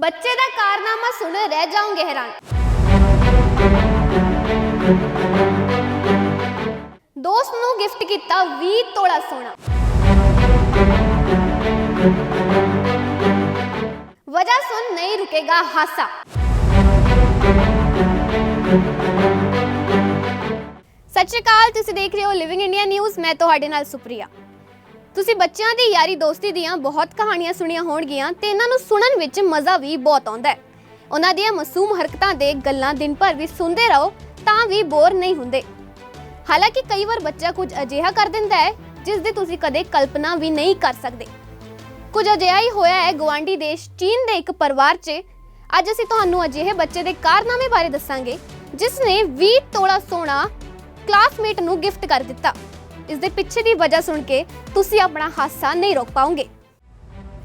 ਬੱਚੇ ਦਾ ਕਾਰਨਾਮਾ ਸੁਣ ਰਹਿ ਜਾਓਗੇ ਹੈਰਾਨ। ਦੋਸਤ ਨੂੰ ਗਿਫਟ ਕੀਤਾ 20 ਤੋਲਾ ਸੋਨਾ। ਵਜ੍ਹਾ ਸੁਣ ਨਹੀਂ ਰੁਕੇਗਾ ਹਾਸਾ। ਸਤਿ ਸ਼੍ਰੀ ਅਕਾਲ, ਤੁਸੀਂ ਦੇਖ ਰਹੇ ਹੋ ਲਿਵਿੰਗ ਇੰਡੀਆ ਨਿਊਜ਼ ਮੈਂ ਤੁਹਾਡੇ ਨਾਲ ਸੁਪਰੀਆ। ਤੁਸੀਂ ਬੱਚਿਆਂ ਦੀ ਯਾਰੀ ਦੋਸਤੀ ਦੀਆਂ ਬਹੁਤ ਕਹਾਣੀਆਂ ਸੁਣੀਆਂ ਹੋਣਗੀਆਂ ਤੇ ਇਹਨਾਂ ਨੂੰ ਸੁਣਨ ਵਿੱਚ ਮਜ਼ਾ ਵੀ ਬਹੁਤ ਆਉਂਦਾ ਹੈ। ਉਹਨਾਂ ਦੀਆਂ ਮਾਸੂਮ ਹਰਕਤਾਂ ਦੇ ਗੱਲਾਂ ਦਿਨ ਭਰ ਵੀ ਸੁਣਦੇ ਰਹੋ ਤਾਂ ਵੀ ਬੋਰ ਨਹੀਂ ਹੁੰਦੇ। ਹਾਲਾਂਕਿ ਕਈ ਵਾਰ ਬੱਚਾ ਕੁਝ ਅਜਿਹਾ ਕਰ ਦਿੰਦਾ ਹੈ, ਜਿਸ ਦੀ ਤੁਸੀਂ ਕਦੇ ਕਲਪਨਾ ਵੀ ਨਹੀਂ ਕਰ ਸਕਦੇ। ਕੁਝ ਅਜਿਹਾ ਹੀ ਹੋਇਆ ਹੈ ਗਵਾਂਡੀ ਦੇਸ਼ ਚੀਨ ਦੇ ਇੱਕ ਪਰਿਵਾਰ 'ਚ। ਅੱਜ ਅਸੀਂ ਤੁਹਾਨੂੰ ਅਜਿਹੇ ਬੱਚੇ ਦੇ ਕਾਰਨਾਮੇ ਬਾਰੇ ਦੱਸਾਂਗੇ, ਜਿਸ ਨੇ 20 ਤੋਲਾ ਸੋਨਾ ਕਲਾਸਮੇਟ ਨੂੰ ਗਿਫਟ ਕਰ ਦਿੱਤਾ। ਇਸ ਦੇ ਪਿੱਛੇ ਦੀ ਵਜ੍ਹਾ ਸੁਣ ਕੇ ਤੁਸੀਂ ਆਪਣਾ ਹਾਸਾ ਨਹੀਂ ਰੋਕ ਪਾਓਗੇ।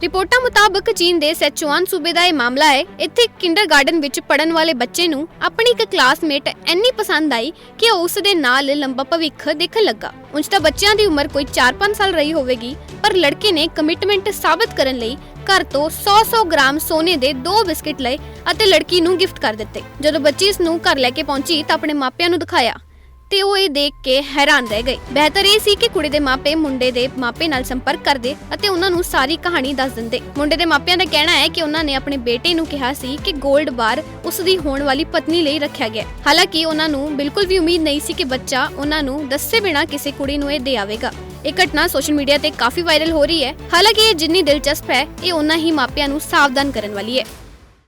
ਰਿਪੋਰਟਾਂ ਮੁਤਾਬਕ ਚੀਨ ਦੇ ਸੈਚੁਆਨ ਸੂਬੇ ਦਾ ਇਹ ਮਾਮਲਾ ਹੈ, ਇੱਥੇ ਕਿੰਡਰਗਾਰਟਨ ਵਿੱਚ ਪੜਨ ਵਾਲੇ ਬੱਚੇ ਨੂੰ ਆਪਣੀ ਇੱਕ ਕਲਾਸਮੇਟ ਇੰਨੀ ਪਸੰਦ ਆਈ ਕਿ ਉਹ ਉਸ ਦੇ ਨਾਲ ਲੰਬਾ ਭਵਿੱਖ ਦੇਖਣ ਲੱਗਾ। ਉਂਝ ਤਾਂ ਬੱਚਿਆਂ ਦੀ ਉਮਰ ਕੋਈ 4-5 ਸਾਲ ਰਹੀ ਹੋਵੇਗੀ, ਪਰ ਲੜਕੇ ਨੇ ਕਮਿਟਮੈਂਟ ਸਾਬਤ ਕਰਨ ਲਈ ਘਰ ਤੋਂ 100-100 ਗ੍ਰਾਮ ਸੋਨੇ ਦੇ ਦੋ ਬਿਸਕਟ ਲਏ ਅਤੇ ਲੜਕੀ ਨੂੰ ਗਿਫਟ ਕਰ ਦਿੱਤੇ। ਜਦੋਂ ਬੱਚੀ ਇਸ ਨੂੰ ਘਰ ਲੈ ਕੇ ਪਹੁੰਚੀ ਤਾਂ ਆਪਣੇ ਮਾਪਿਆਂ ਨੂੰ ਦਿਖਾਇਆ। ਤੇ ਉਹ ਇਹ ਦੇਖ ਕੇ ਹੈਰਾਨ ਰਹਿ ਗਏ। ਬਿਹਤਰ ਇਹ ਸੀ ਕਿ ਕੁੜੀ ਦੇ ਮਾਪੇ ਮੁੰਡੇ ਦੇ ਮਾਪੇ ਨਾਲ ਸੰਪਰਕ ਕਰਦੇ ਅਤੇ ਉਹਨਾਂ ਨੂੰ ਸਾਰੀ ਕਹਾਣੀ ਦੱਸ ਦਿੰਦੇ। ਮੁੰਡੇ ਦੇ ਮਾਪਿਆਂ ਦਾ ਕਹਿਣਾ ਹੈ ਕਿ ਉਹਨਾਂ ਨੇ ਆਪਣੇ ਬੇਟੇ ਨੂੰ ਕਿਹਾ ਸੀ ਕਿ 골ਡ ਬਾਰ ਉਸ ਦੀ ਹੋਣ ਵਾਲੀ ਪਤਨੀ ਲਈ ਰੱਖਿਆ ਗਿਆ। ਹਾਲਾਂਕਿ ਉਹਨਾਂ ਨੂੰ ਬਿਲਕੁਲ ਵੀ ਉਮੀਦ ਨਹੀਂ ਸੀ ਕਿ ਬੱਚਾ ਉਹਨਾਂ ਨੂੰ ਦੱਸੇ ਬਿਨਾਂ ਕਿਸੇ ਕੁੜੀ ਨੂੰ ਇਹ ਦੇ ਆਵੇਗਾ। ਇਹ ਘਟਨਾ ਸੋਸ਼ਲ ਮੀਡੀਆ ਤੇ ਕਾਫੀ ਵਾਇਰਲ ਹੋ ਰਹੀ ਹੈ। ਹਾਲਾਂਕਿ ਇਹ ਜਿੰਨੀ ਦਿਲਚਸਪ ਹੈ, ਇਹ ਉਹਨਾਂ ਹੀ ਮਾਪਿਆਂ ਨੂੰ ਸਾਵਧਾਨ ਕਰਨ ਵਾਲੀ ਹੈ।